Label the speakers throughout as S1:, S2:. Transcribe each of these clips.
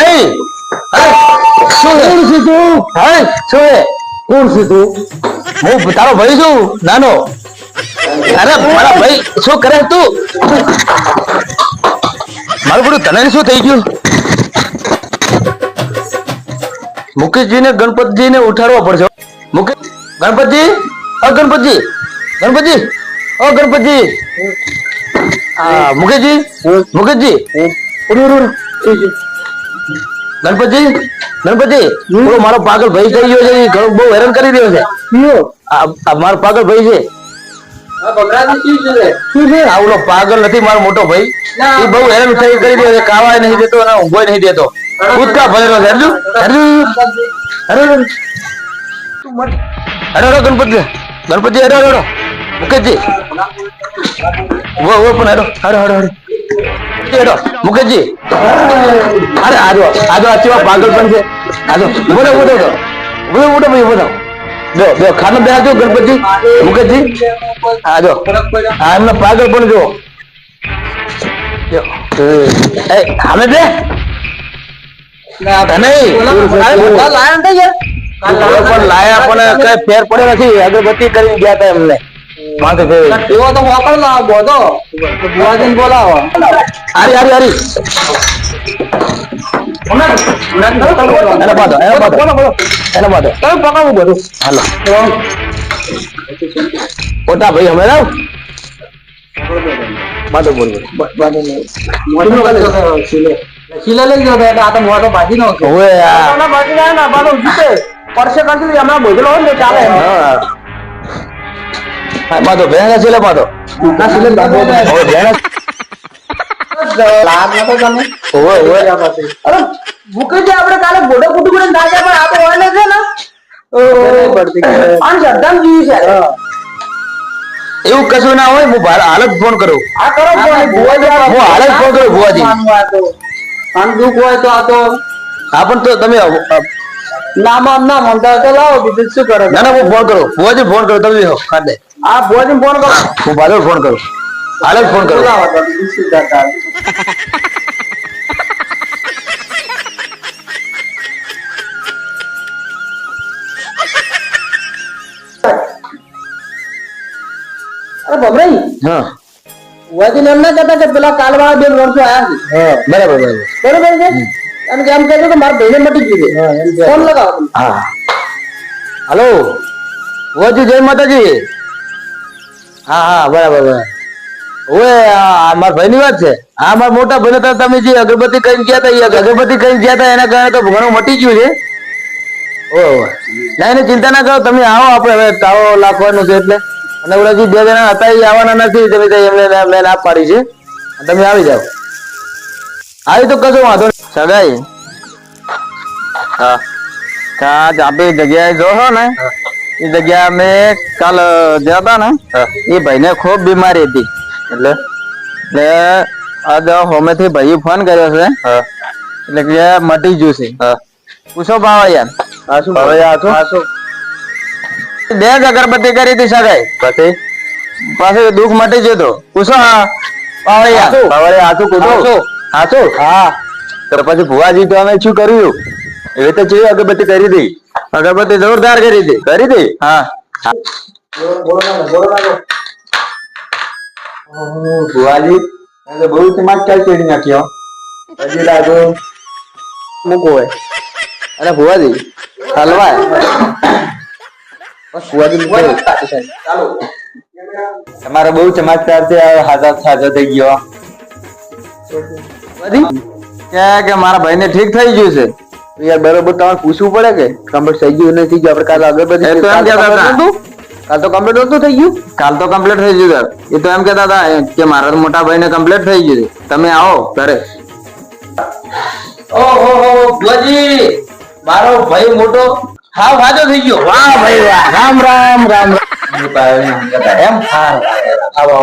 S1: અરે, શું છે?
S2: તું?
S1: હે? શું છે?
S2: કોણ છે તું?
S1: હું તારો ભાઈ છું નાનો. અરે મારા ભાઈ શું કરે તું? મારું બધું તને શું થઈ ગયું? મુકેશજીને ગણપતજીને ઉઠાડવા પડશે. મુકેશ ગણપતજી? અ ગણપતજી. ગણપતજી? અ ગણપતજી. મુકેશજી? મુકેશજી. ગણપતજી ગણપતજી બોલો મારો પાગલ ભાઈ થઈ ગયો છે ઘણું બહુ હેરાન કરી રહ્યો છે. આ મારો પાગલ ભાઈ છે. પાગલ નથી મારો મોટો ભાઈ. એ બહુ હેરાન થઈ કરી રહ્યો છે કાવા નહીં દેતો અને ઊંઘો નહીં દેતો. કૂદકા ભરેલો છે હરજુ હરજુ હરો અરે હરો ગણપતિ ગણપતિ અરે અરે મુકેશજી. વો વો પણ હરો. હરો હરો હરો. હેડો મુકેશજી. અરે આજો આજો આ કેવા પાગલ પણ છે આજો બોલો બોલો બોલો બોલો બોલો ભાઈ બોલો જો જો ખાનો બેહાજો ગણપતિ મુકેશજી. આજો આ એમનો પાગલ પણ જો એ બે. લાયા પણ કઈ ફેર પડ્યો નથી. અગરબત્તી કરીને ગયા હતા એમને. માથે ફેરવી.
S2: એવો તો મોકળ ના બોધો બુવાજીને બોલાવો.
S1: હારી હારી હારી.
S2: પરસે કરતી હમણાં બોધલો હોય ને ચાલે
S1: ઓવે ઓવે
S2: અરે મુકેશજી આપણે કાલે ગોડો કુટુંબ દાદા પણ હોય ને છે ને? આમ શ્રદ્ધામ જીવી છે.
S1: એવું કશું ના હોય હું હાલ જ ફોન કરું.
S2: આ કરો
S1: હું હાલ જ ફોન કરું ભુવાજી.
S2: માનવું આ તો. આમ દુઃખ હોય તો આ તો.
S1: હા પણ તો તમે
S2: નામ આમ ના મમતા તો લાવો બીજું શું કરો?
S1: ના ના હું ફોન કરું. ભુવાજી ફોન કરો તમે દે
S2: આ ભુવાજી ફોન કરો.
S1: હું ભાદર ફોન કરું હાલ ફોન કરું
S2: બીજું કરતા અરે બબરાઈ
S1: હા.
S2: એમ ના કહેતા કે પેલા કાલવાળા બે માણસો આયા છે.
S1: હા બરાબર બરાબર.
S2: બરોબર છે? અને કેમ એમ કહેતો કે મારા ભાઈને મટી છે. ફોન લગાવો.
S1: હા. હલો. ભુવાજી જય માતાજી. હા હા, બરાબર ઓએ મારા ભાઈની વાત છે? હા, મારા મોટા ભાઈ હતા તમે જે અગરબત્તી કરીને ગયા હતા અગરબત્તી કરીને ગયા હતા, એના કારણે તો ઘણું મટી ગયું છે. ઓહો ના, એની ચિંતા ના કરો, તમે આવો આપણે હવે તાવો લાખવાનું છે એટલે. અને ઓલાજી બે જણા હતા, એ આવવાના નથી, તમે એમને ના- મેં ના પાડી છે. તમે આવી જાઓ. આવી તો કશો વાંધો.
S3: સગાઈ? હા. ત્યાં જ જગ્યાએ જો છો ને. એ જગ્યા અમે કાલ જ્યાં હતા ને એ ભાઈને ખૂબ બીમારી હતી. એટલે? એટલે આજ હોમેથી ભાઈ ફોન કર્યો છે. એટલે કે મટી ગયું છે. પૂછો ભાવ યાર
S1: હા શું ભાવે આ છો
S3: બે જ અગરબત્તી કરી હતી સગાઈ.
S1: પછી?
S3: પાછું દુઃખ મટી જતો પૂછો હા પાવૈયા પાવૈયા કીધું?
S1: હાચું?
S3: હાચું હા
S1: તો પછી ભુવાજી તો અમે શું કર્યું? એ તો જે અગરબત્તી કરી દઈ
S3: અગરબત્તી જોરદાર કરી દે
S1: કરી દે
S3: હા.
S1: ભુવાજી બહુ ભુવાજી મૂકો. તમારો બહુ ચમત્કાર છે હાજર સાજો થઈ ગયો.
S3: કે મારા ભાઈને ઠીક થઈ ગયું છે?
S1: યાર બરોબર તમારે પૂછવું પડે કે? કમ્પ્લીટ થઈ ગયું નથી ગયું. આપણે કાલે
S3: આગળ હતા.
S1: કાલ તો કમ્પ્લીટ નતું થઈ ગયું?
S3: કાલ તો કમ્પ્લીટ થઈ ગયું સર એ તો એમ કહેતા હતા કે મારા મોટા ભાઈને કમ્પ્લીટ થઈ ગયું તમે આવો ઘરે.
S1: ઓહો ભજી મારો ભાઈ મોટો હા હાજો થઈ ગયો. વાહ ભાઈ વાહ. રામ રામ રામ. એમ હા આવો.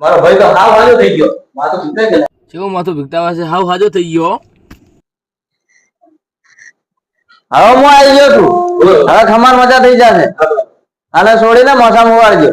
S1: મારો ભાઈ તો હા વાજો થઈ ગયો. માથું તો ભૂખાઈ ગયેલા.
S4: કેવું માથું ભીગતા હશે હાવ હાજો થઈ ગયો.
S3: હવે હું આવી ગયો છું. હવે ખમાર મજા થઈ જશે. અને છોડીને મોસા મુવાડજો?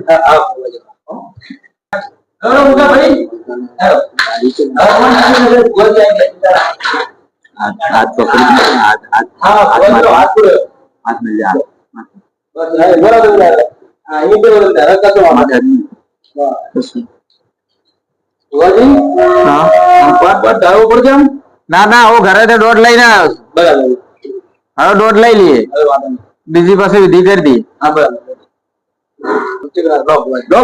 S3: ના ના હું ઘરે તો દોઢ લઈને આવ્યો છું.
S2: બરાબર
S3: હવે દોઢ લઈ લઈએ. બીજી પાસે વિધિ કરી દઈએ.
S2: હા બરાબર લો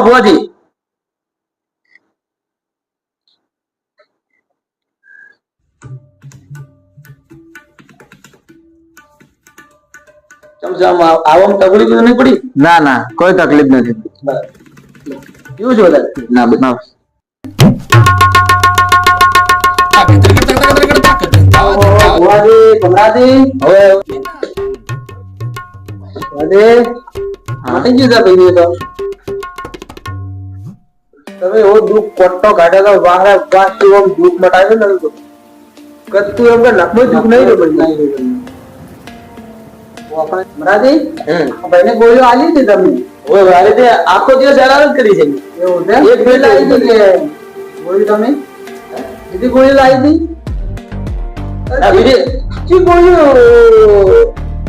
S2: આવવામાં તકલીફ તો નહીં પડી?
S3: ના ના કોઈ તકલીફ નથી.
S2: કેવું છે બધા?
S3: ના ના
S2: ભુવાજી હવે ભુવાજી મટી ગયું ભાઈ તો તમે એવો દુઃખ કોટો કાઢ્યો તો વાહરા વાસથી આમ દુઃખ મટાવ્યું ને તો કતું એમ કે નખમાં દુઃખ નહીં રહ્યું ભાઈ કમરાજી ભાઈને ગોળીઓ આલી હતી તમે. હવે વારે તે આખો દિવસ હેરાન કરી છે. એવું એક બે લાવી હતી કે ગોળી તમે? બીજી ગોળી લાવી હતી બીજી ચી ગોળીઓ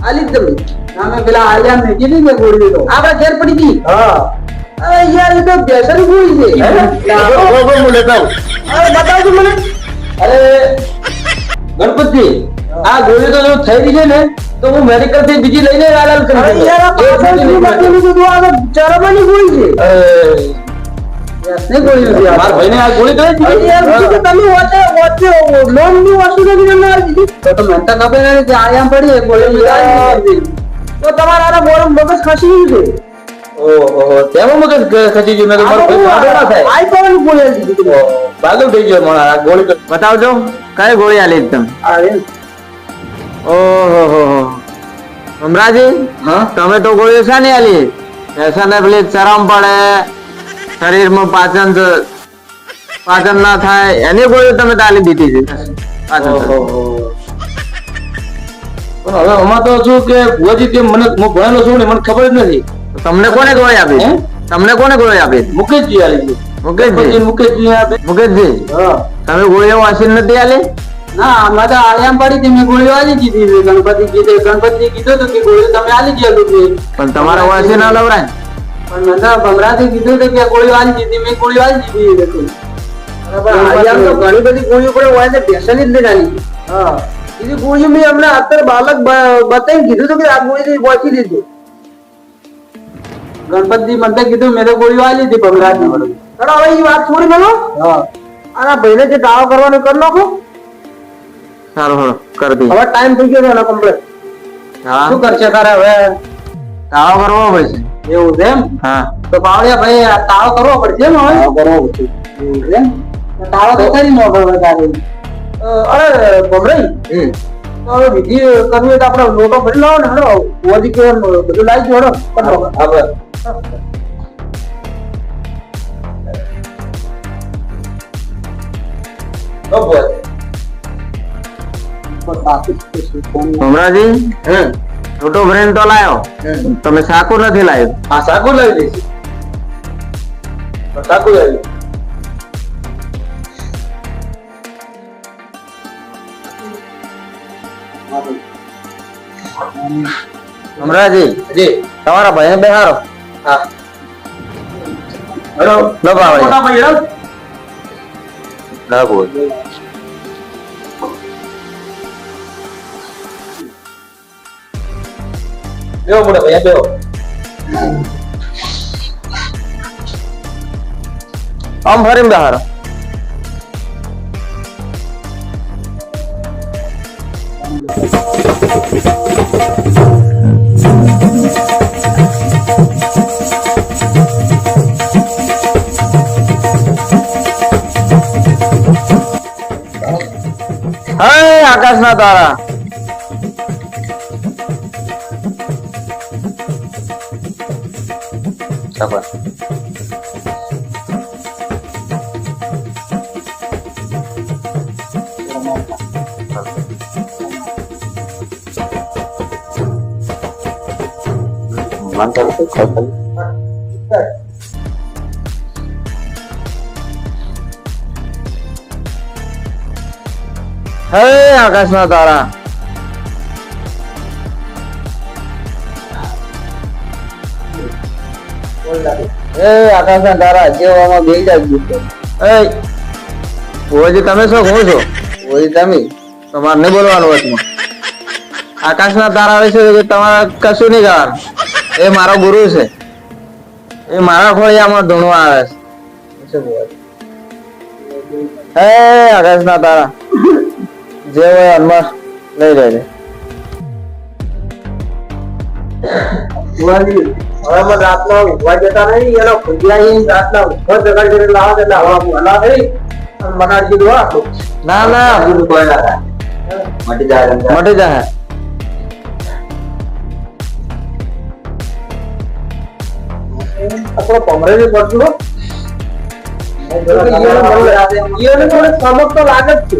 S2: આલી જ તમે. ના મેં પેલા આલિયા ને કીધી ને ગોળી તો. આપડા ઘેર પડી ગઈ? હા. અરે યાર એ તો બેસન ગોળી છે. અરે બતાવજો મને. અરે ગણપતજી આ ગોળી તો જો થઈ રહી છે ને તો હું મેડિકલથી બીજી લઈને હાલાલ કરી. એ બીજી ચરમની ગોળી છે મારા ભાઈને આ ગોળી કરી દીધી. તમે વાંચે વાંચે લોનની વસ્તુ નથી તમને આ દીધી. તો તો તો ખબર નથી કે આયામ પડી એ ગોળી લીધા તો તમારા આ મોરમ ખસી ગયું છે. ઓહો તેમાં મગજ ખસી ગયું? મેં તો મારો ના થાય. આઈ પણ ગોળી દીધી પાગલ થઈ ગયો મને આ ગોળી
S3: બતાવજો કઈ ગોળી આલી તમે ઓહો હો હો. અમરાજી
S2: હા?
S3: તમે તો ગોળીઓ શાની આલી? પેશન્ટને પેલી ચરમ પડે શરીરમાં પાચન પાચન ના થાય એની ગોળીઓ તમે તાલી દીધી છે.
S2: પણ હવે આમાં તો શું કે ભુવાજી કે મને હું ભણેલો છું ને મને ખબર જ નથી.
S3: તમને કોને ગોળી આપી? તમને કોને ગોળી આપી?
S2: મુકેશજી આલી
S3: મુકેશજી?
S2: મુકેશજી આપે.
S3: મુકેશજી?
S2: હા.
S3: તમે ગોળીઓ વાંચી નથી આલી?
S2: ના તો આયામ પડી હતી મેં ગોળીઓ આલી દીધી. ગણપતિ કીધે ગણપતિ કીધું હતું કે ગોળીઓ તમે આલી દીધું
S3: પણ તમારા વાંચી ના લવરાય
S2: પણ મને ભમરાથી કીધું હતું. કે ગોળી વાંચી મેં હતી તો. ઘણી બધી ગોળીઓ પડે હોય ને બેસન જ નહીં હા. બીજી ગોળીઓ મેં હમણાં અત્યારે બાલક બ- કીધું હતું કે આ ગોળી પહોંચી દીધું ગણપતિ મને કીધું મેં તો ગોળીઓ આલી હતી ભમરાથી. ચલો હવે એ વાત છોડી મેલો હા. આ ભાઈને જે દાવો કરવાનો કરી નાખો.
S3: સારું હા કરી દઈએ
S2: હવે ટાઈમ થઈ ગયો છે એનો કમ્પ્લીટ
S3: હા.
S2: શું કરશે તારે હવે?
S3: દાવો કરવો પડશે
S2: એવું છે એમ?
S3: હા.
S2: તો બાવળિયા ભાઈ તાળો કરવો પડશે એમ હવે? કરવો પડશે. એવું છે તાળો તો કરી નો હવે તારે. અરે ભમરાઈ તો હવે વિધિ કરવી હોય તો આપણે લોટો ભરી લાવો ને હડો. ઓજી કે બધું લાવી હડો. કરો હવે
S3: ભમરાજી છોટો બ્રેન તો લાયો. તમે સાકુ નથી લાયો.
S2: હા સાકુ લાવી દઈશ. સાકુ લાવી જી.
S3: તમારા ભાઈને બેહારો
S2: હા. હેલો.
S3: લો બાવળિયા.
S2: બેહો મોટા ભાઈ બેહો
S3: આમ ફરીમ બહાર હા આકાશના તારા mantap itu kota તારા. એ આકાશના તારા જેવામાં બે જાય એ ઓજી તમે શું કહો છો? ઓજી તમે તમારે નહીં બોલવાનું વચમાં. આકાશના તારા વિશે તમારે કશું નહીં કરવાનું એ મારો ગુરુ છે. એ મારા ખોળિયામાં ધૂણો આવે છે. હે, આકાશના તારા. જે હોય અનમાં લઈ લેજે.
S5: રાતના ઊભા જતા નહીં એનો ઈ રાતના ઊભા જગાડી લાવો એટલે હવા હલા થઈ અને મનાડી દીધું હા
S3: ના ના
S1: મટી જાય
S3: મટી જાય
S5: આપણો પમરે ની પડતું હો. ઈયોને મને- ઈયોને મને ચમક તો લાગે જ છે